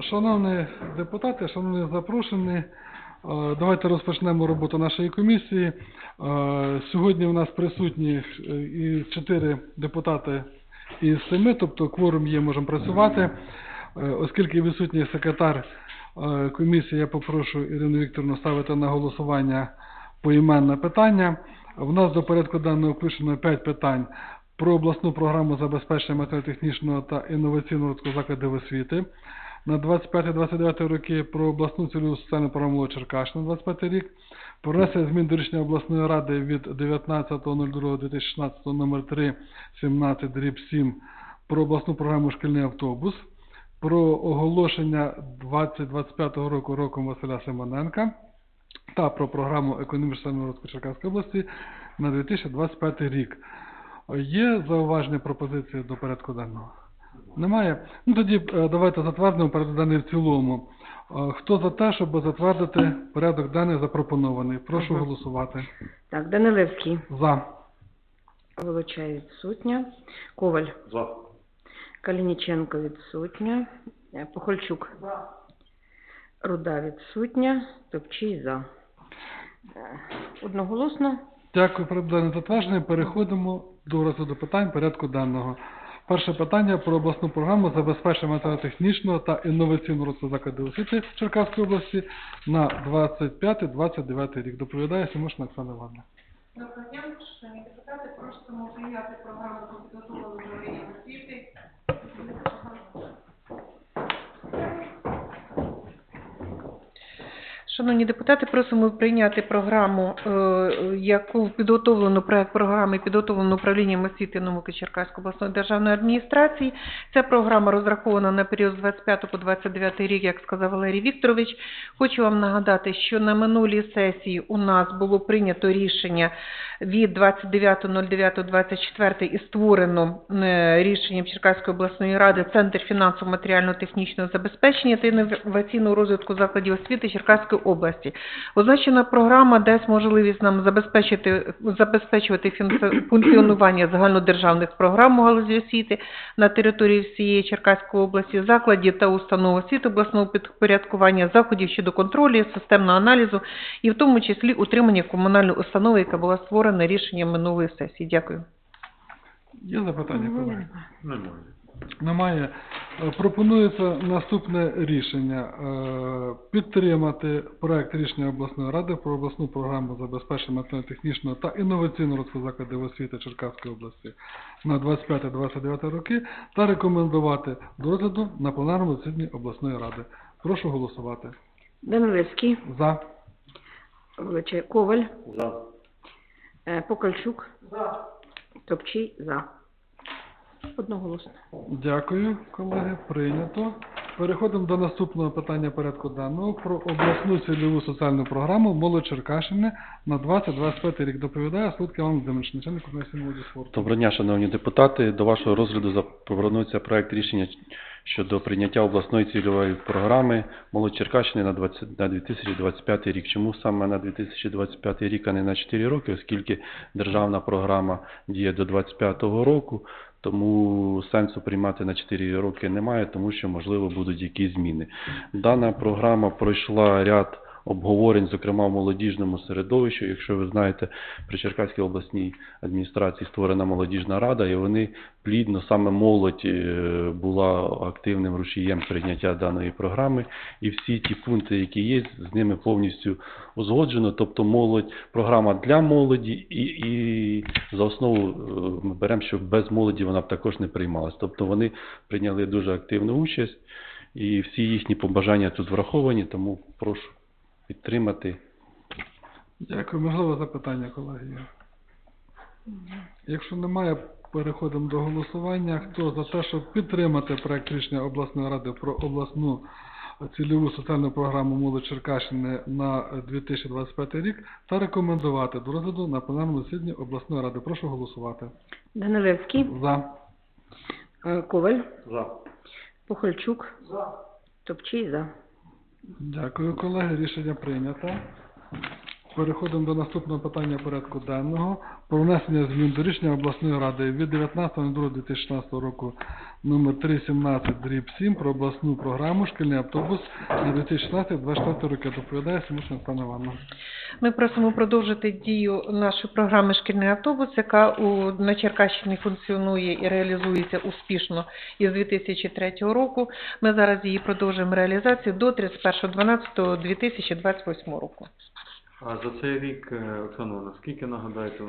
Шановні депутати, шановні запрошені, е, давайте розпочнемо роботу нашої комісії. Е, Сьогодні у нас присутні е, і чотири депутати із семи, тобто кворум є, можемо працювати. Оскільки відсутній секретар комісії, я попрошу Ірину Вікторовну ставити на голосування поіменне питання. В нас до порядку денного включено 5 питань про обласну програму забезпечення матеріально-технічного та інноваційного розвитку закладів освіти на 25-29 роки, про обласну цільову соціальну програму Черкащина на 25 рік, про внесення змін до рішення обласної ради від 19.02.2016 номер 3 17 дріб 7 про обласну програму шкільний автобус, про оголошення 2025 року роком Василя Симоненка та про програму економічного розвитку Черкаської області на 2025 рік. Є зауваження пропозиції до порядку денного? Немає? Ну тоді е, давайте затвердимо порядок денний в цілому. Е, Хто за те, щоб затвердити порядок денний запропонований? Прошу Ага. голосувати. Так, Данилевський, За. Волочай відсутня, Коваль, За. Калініченко відсутня, Е, Похольчук, Руда відсутня, Топчий за. Одноголосно. Дякую, порядок денний затверджений. Переходимо до розгляду питань порядку денного. Перше питання про обласну програму забезпечення матеріально-технічного та інноваційного розвитку закладів освіти Черкаської області на 25-29 рік. Доповідає Сімошна Оксана Івановна. Доброго дня, шановні депутати. Просимо прийняти програму про підготовлену освіти. Шановні депутати, просимо прийняти програму, е, яку підготовлено проект програми підготовлено управлінням освіти науки Черкаської обласної державної адміністрації. Ця програма розрахована на період з 25 по 29 рік, як сказав Валерій Вікторович. Хочу вам нагадати, що на минулій сесії у нас було прийнято рішення від 29.09.24 і створено е, рішенням Черкаської обласної ради Центр фінансово-матеріально-технічного забезпечення та інноваційного розвитку закладів освіти Черкаської області. Означена програма дасть можливість нам забезпечити, забезпечувати функці- функціонування загальнодержавних програм у галузі освіти на території всієї Черкаської області, закладів та установ освіти обласного підпорядкування, заходів щодо контролю, системного аналізу і в тому числі утримання комунальної установи, яка була створена рішенням минулої сесії. Дякую. Є запитання, колеги? Немає. Немає. Е, Пропонується наступне рішення. Е, Підтримати проект рішення обласної ради про обласну програму забезпечення матеріально-технічного та інноваційного розвитку закладів освіти Черкаської області на 25-29 роки та рекомендувати до розгляду на пленарному засіданні обласної ради. Прошу голосувати. Данилевський, За. Коваль, За. е, Покальчук, Топчий за. Одноголосно. Дякую, колеги. Прийнято. Переходимо до наступного питання порядку денного про обласну цільову соціальну програму «Молодь Черкащини» на 20-25 рік. Доповідає Слудка Іван Володимирович, начальник комісії молоді спорту. Доброго дня, шановні депутати. До вашого розгляду запропонується проект рішення щодо прийняття обласної цільової програми «Молодь Черкащини» на 20 на 2025 рік. Чому саме на 2025 рік, а не на 4 роки, оскільки державна програма діє до 2025 року, тому сенсу приймати на 4 роки немає, тому що, можливо, будуть якісь зміни. Дана програма пройшла ряд обговорень, зокрема в молодіжному середовищі. Якщо ви знаєте, при Черкаській обласній адміністрації створена молодіжна рада, і вони плідно, саме молодь е, була активним рушієм прийняття даної програми. І всі ті пункти, які є, з ними повністю узгоджено. Тобто молодь, програма для молоді, і, і за основу е, ми беремо, що без молоді вона б також не приймалась. Тобто вони прийняли дуже активну участь, і всі їхні побажання тут враховані, тому прошу підтримати. Дякую. Можливо, запитання, колеги. Якщо немає, переходимо до голосування. Хто за те, щоб підтримати проект рішення обласної ради про обласну цільову соціальну програму «Молодь Черкащини» на 2025 рік та рекомендувати до розгляду на пленарному засіданні обласної ради. Прошу голосувати. Данилевський, За. е, Коваль, За. Похольчук, За. Топчий за. Дякую, колеги. Рішення прийнято. Переходимо до наступного питання порядку денного. Про внесення змін до рішення обласної ради від 19.02.2016 року номер 317 дріб 7 про обласну програму «Шкільний автобус» на 2016-2024 роки. Доповідає Симушна Оксана Івановна. Ми просимо продовжити дію нашої програми «Шкільний автобус», яка у, на Черкащині функціонує і реалізується успішно із 2003 року. Ми зараз її продовжуємо реалізацію до 31.12.2028 року. А за цей рік, е, Оксана, наскільки нагадаєте?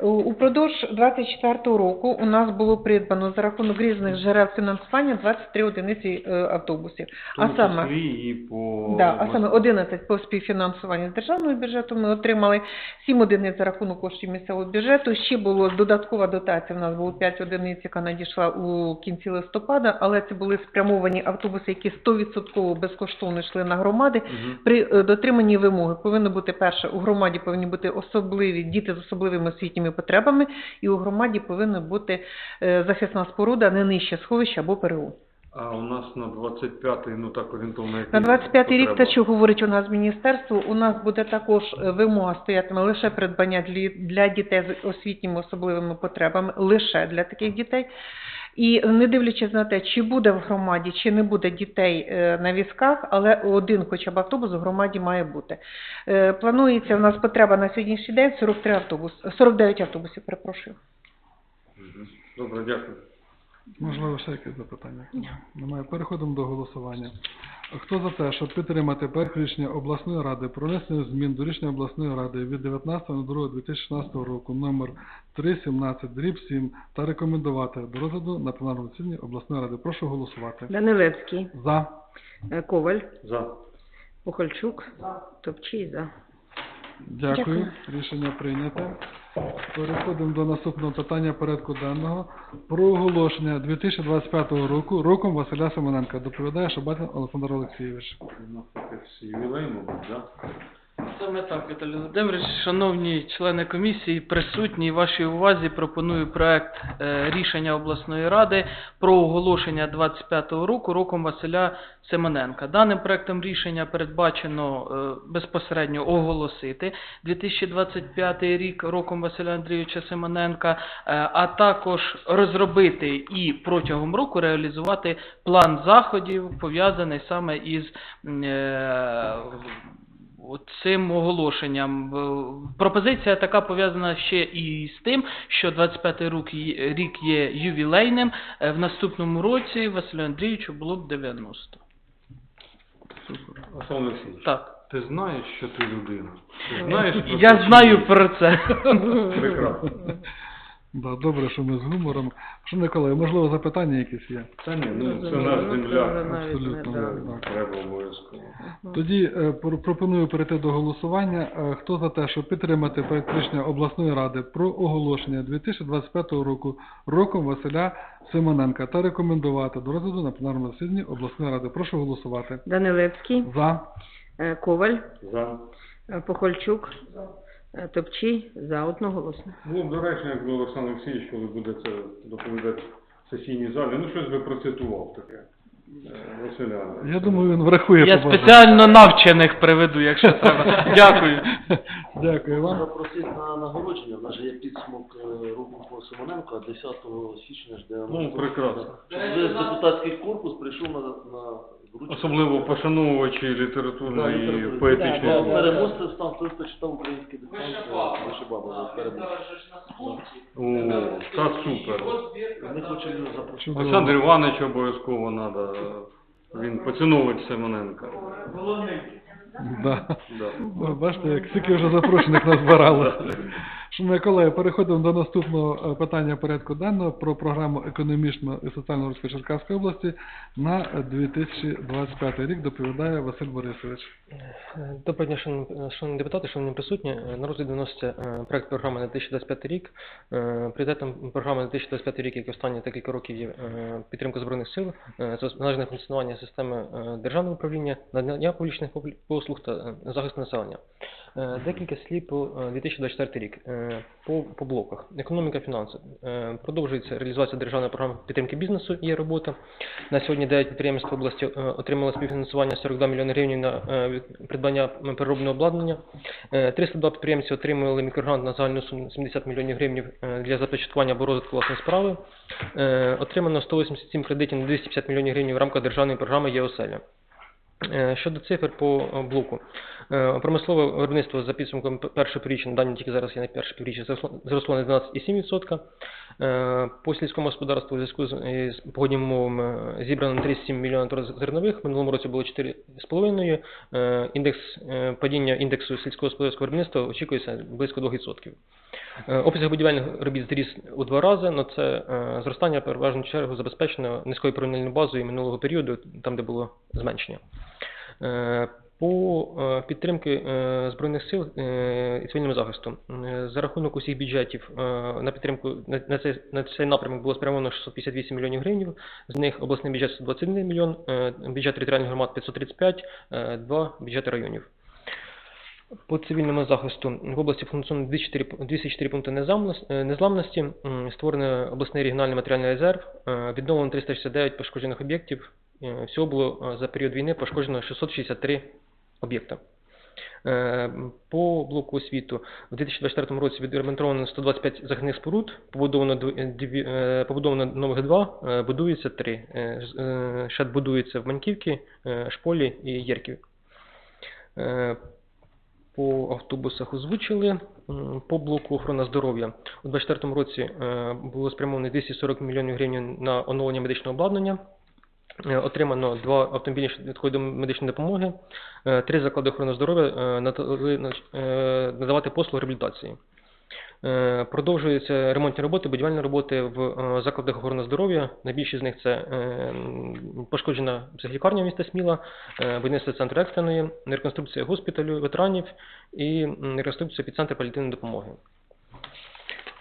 Упродовж 24 року у нас було придбано за рахунок різних джерел фінансування 23 одиниці е, автобусів. А саме, і по... да, а саме 11 по співфінансуванню з державного бюджету ми отримали 7 одиниць за рахунок коштів місцевого бюджету. Ще було додаткова дотація. У нас було 5 одиниць, яка надійшла у кінці листопада, але це були спрямовані автобуси, які 100% безкоштовно йшли на громади. Мгм. При е, дотриманні вимоги повинно бути перше, у громаді повинні бути особливі діти з особливими освітніми потребами, і у громаді повинна бути е, захисна споруда не нижче сховища або ПРУ. А у нас на 25-й, ну так орієнтовно, На 25 рік, те, що говорить у нас міністерство, у нас буде також е, вимога стоятиме лише придбання для дітей з освітніми особливими потребами, лише для таких дітей. І не дивлячись на те, чи буде в громаді, чи не буде дітей е, на візках, але один хоча б автобус в громаді має бути. Е, Планується у нас потреба на сьогоднішній день 43 автобус, 49 автобусів, перепрошую. Добре, дякую. Можливо, ще якісь запитання? Немає. Переходимо до голосування. Хто за те, щоб підтримати проект рішення обласної ради про внесення змін до рішення обласної ради від 19.02.2016 року номер 317 дріб 7 та рекомендувати до розгляду на пленарному засіданні обласної ради? Прошу голосувати. Данилевський, За. е, Коваль, За. Похольчук, Топчий за. Дякую. Дякую. Рішення прийнято. Переходимо до наступного питання порядку денного. Про оголошення 2025 року роком Василя Семененка. Доповідає Шабатин Олександр Олексійович. У нас ювілей, мабуть, да? Саме так, Віталій Володимирович, шановні члени комісії, присутні вашій увазі пропоную проект е, рішення обласної ради про оголошення 25-го року роком Василя Семененка. Даним проектом рішення передбачено е, безпосередньо оголосити 2025 рік роком Василя Андрійовича Семененка, е, а також розробити і протягом року реалізувати план заходів, пов'язаний саме із цим оголошенням. Пропозиція така пов'язана ще і з тим, що 25-й рік є- ювілейним. Е, В наступному році Василю Андрійовичу було б 90. Оксана Олексійович, Так. ти знаєш, що ти людина? Ти знаєш про Я це знаю чи про це. Прекрасно. Да, добре, що ми з гумором. Шановні колеги, можливо, запитання якісь є? Та ні, ну це наш земляк. не Абсолютно, да. Треба обов'язково. Тоді е, пр- пропоную перейти до голосування. Е, Хто за те, щоб підтримати проект рішення обласної ради про оголошення 2025 року роком Василя Симоненка та рекомендувати до розгляду на пленарному засіданні обласної ради? Прошу голосувати. Данилевський, За. е, Коваль, За. е, Похольчук, е, Топчий за одноголосно. Було б доречно, якби Олександр Олексійович, коли буде це доповідати в сесійній залі, ну щось би процитував таке. Е, Василя. Я думаю, він врахує Я побажання. спеціально навчених приведу, якщо треба. Дякую. Дякую вам. Запросити на нагородження, в нас же є підсумок е, року по Симоненко, а 10 січня жде. Ну, прекрасно. Депутатський корпус прийшов на, на вручення. Особливо пошановувачі літературної і літератури. поетичної Да, да. Переможцем став той, хто читав український диктант е, Вишибаба. переможець. О, та супер. Ми хочемо його запросити. Олександр Іванович обов'язково треба. Він поціновувач Семененка. Да. Да. Бачите, як скільки вже запрошених назбирали. Шановні колеги, переходимо до наступного е, питання порядку денного про програму економічного і соціального розвитку Черкаської області на 2025 рік. Доповідає Василь Борисович. Доброго дня, шановні, депутати, шановні присутні. На розгляд виноситься е, проект програми на 2025 рік. Е, Пріоритетом програми на 2025 рік, як останні декілька років, є підтримка Збройних сил, належне функціонування системи державного управління, надання публічних послуг та е, захист населення. Е, Декілька слів по е, 2024 рік. Е, Е, По, по блоках. Економіка, фінанси. Е, Продовжується реалізація державної програми підтримки бізнесу. Є робота. На сьогодні 9 підприємств області е, отримали співфінансування 42 мільйони гривень на е, придбання переробного обладнання. Е, 302 підприємці отримали мікрогрант на загальну суму 70 мільйонів гривень е, для започаткування або розвитку власної справи. Е, Отримано 187 кредитів на 250 мільйонів гривень в рамках державної програми «Єоселя». Е, Щодо цифр по е, блоку. Е, Промислове виробництво за підсумком першого півріччя, дані тільки зараз є на перше півріччя, зросло- на 12,7%. Е, По сільському господарству у зв'язку з, е, з умовами е, зібрано 37 мільйонів тонн зернових, в минулому році було 4,5. Е, Індекс е, падіння індексу сільського господарського виробництва очікується близько 2%. Е, Обсяг будівельних робіт зріс у два рази, але це е, зростання в переважну чергу забезпечено низькою порівняльною базою минулого періоду, там де було зменшення. Е, По підтримки Збройних сил і цивільному захисту за рахунок усіх бюджетів на підтримку на, цей на цей напрямок було спрямовано 658 мільйонів гривень. З них обласний бюджет 121 мільйон, бюджет територіальних громад 535, е, два бюджети районів. По цивільному захисту в області функціонує 204, 204 пункти незламності, незламності, м, створений обласний регіональний матеріальний резерв, е, відновлено 369 пошкоджених об'єктів. Е, Всього було е, за період війни пошкоджено 663 об'єкта. Е, По блоку освіту в 2024 році відремонтовано 125 захисних споруд, побудовано, е, е, побудовано нових два, е, будується три. Е, е, Ще будується в Маньківці, е, Шполі і Єрківі. По автобусах озвучили. По блоку охорона здоров'я у 2024 році е, було спрямовано 240 мільйонів гривень на оновлення медичного обладнання. Е, Отримано два автомобілі відходи медичної допомоги, Е, три заклади охорони здоров'я надавати послуги реабілітації. Е, Продовжуються ремонтні роботи, будівельні роботи в е, закладах охорони здоров'я. Найбільші з них це е, пошкоджена психлікарня міста Сміла, будівництво центру екстреної, реконструкція госпіталю ветеранів і реконструкція підцентру паліативної допомоги.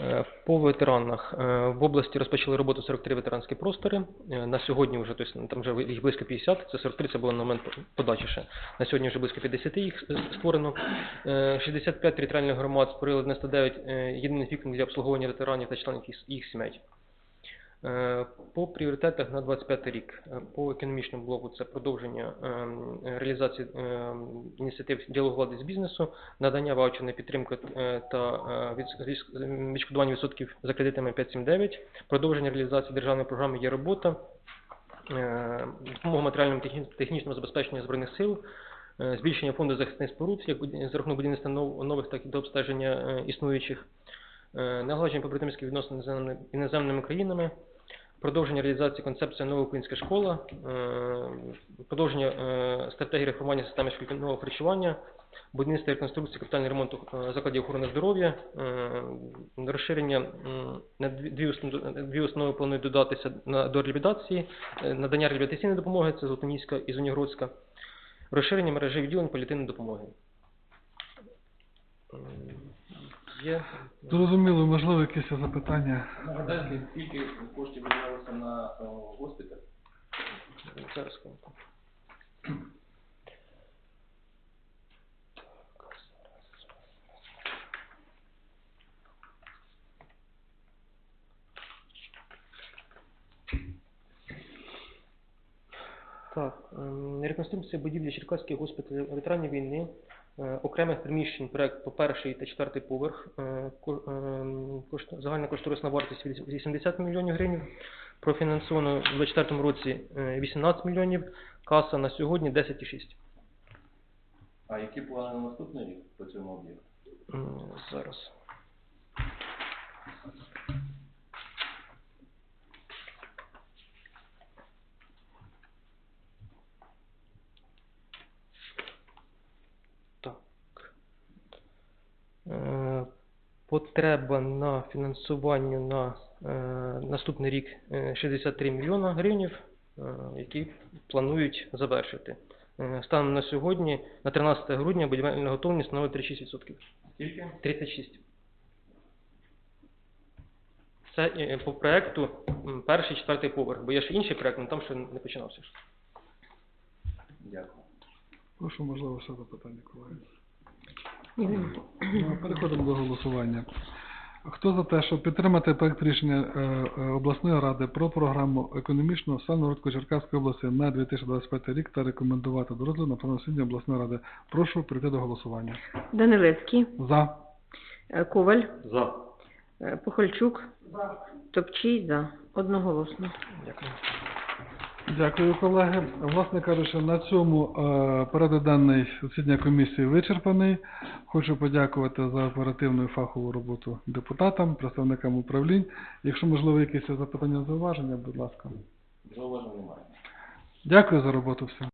Е, По ветеранах е, в області розпочали роботу 43 ветеранські простори. Е, На сьогодні вже, тобто, там вже їх близько 50, це 43, це було на момент подачі ще. На сьогодні вже близько 50 їх створено. Е, 65 територіальних громад створили 99 е, єдиних вікон для обслуговування ветеранів та членів їх сімей. Е, По пріоритетах на 25 рік, е, по економічному блоку це продовження ем, реалізації ем, ініціатив діалогу влади з бізнесу, надання ваучерної підтримки е, та від- від- відшкодування відсотків за кредитами 579, продовження реалізації державної програми є робота, допомога матеріальному техні- технічному забезпеченню збройних сил, збільшення фонду захисних споруд як за рахунок будівництва нов- нових, так і до обстеження існуючих, налагодження побратимських відносин з іноземними країнами, продовження реалізації концепції нова українська школа, е, продовження е, стратегії реформування системи шкільного харчування, будівництво реконструкції капітального ремонту е, закладів охорони здоров'я, розширення на дві, основи планують додатися до реабілітації, надання реабілітаційної допомоги, це Золотоніська і Зонігородська, розширення мережі відділень паліативної допомоги. Є Зрозуміло, можливо, якісь запитання. Нагадайте, скільки коштів виділялося на е, госпіталь? зараз. Так, ем, реконструкція будівлі Черкаського госпіталю ветеранів війни, окремих приміщень, проект по перший та четвертий поверх, е, кошт- загальна кошторисна вартість віс- 80 мільйонів гривень, профінансовано у 2024 році е, 18 мільйонів, каса на сьогодні 10,6. А які плани на наступний рік по цьому об'єкту? Зараз. Так. Е, Потреба на фінансування на е, наступний рік е, 63 мільйона гривень, е, які планують завершити. Е, Станом на сьогодні, на 13 грудня, будівельна готовність становить 36%. Скільки? 36%. Це е, по проекту перший, четвертий поверх, бо є ще інший проект, але там ще не починався. Дякую. Прошу, можливо, ще запитання, колеги. Ну, Переходимо до голосування. Хто за те, щоб підтримати проект рішення е, е, обласної ради про програму економічного соціального розвитку Черкаської області на 2025 рік та рекомендувати до розгляду на планосіння обласної ради? Прошу прийти до голосування. Данилевський, За. е, Коваль, За. Похольчук, Топчій, за. Одноголосно. Дякую. Дякую, колеги. Власне кажучи, на цьому е, порядок денний засідання комісії вичерпаний. Хочу подякувати за оперативну і фахову роботу депутатам, представникам управлінь. Якщо можливо якісь запитання, зауваження, будь ласка. Зауважень немає. Дякую за роботу всім.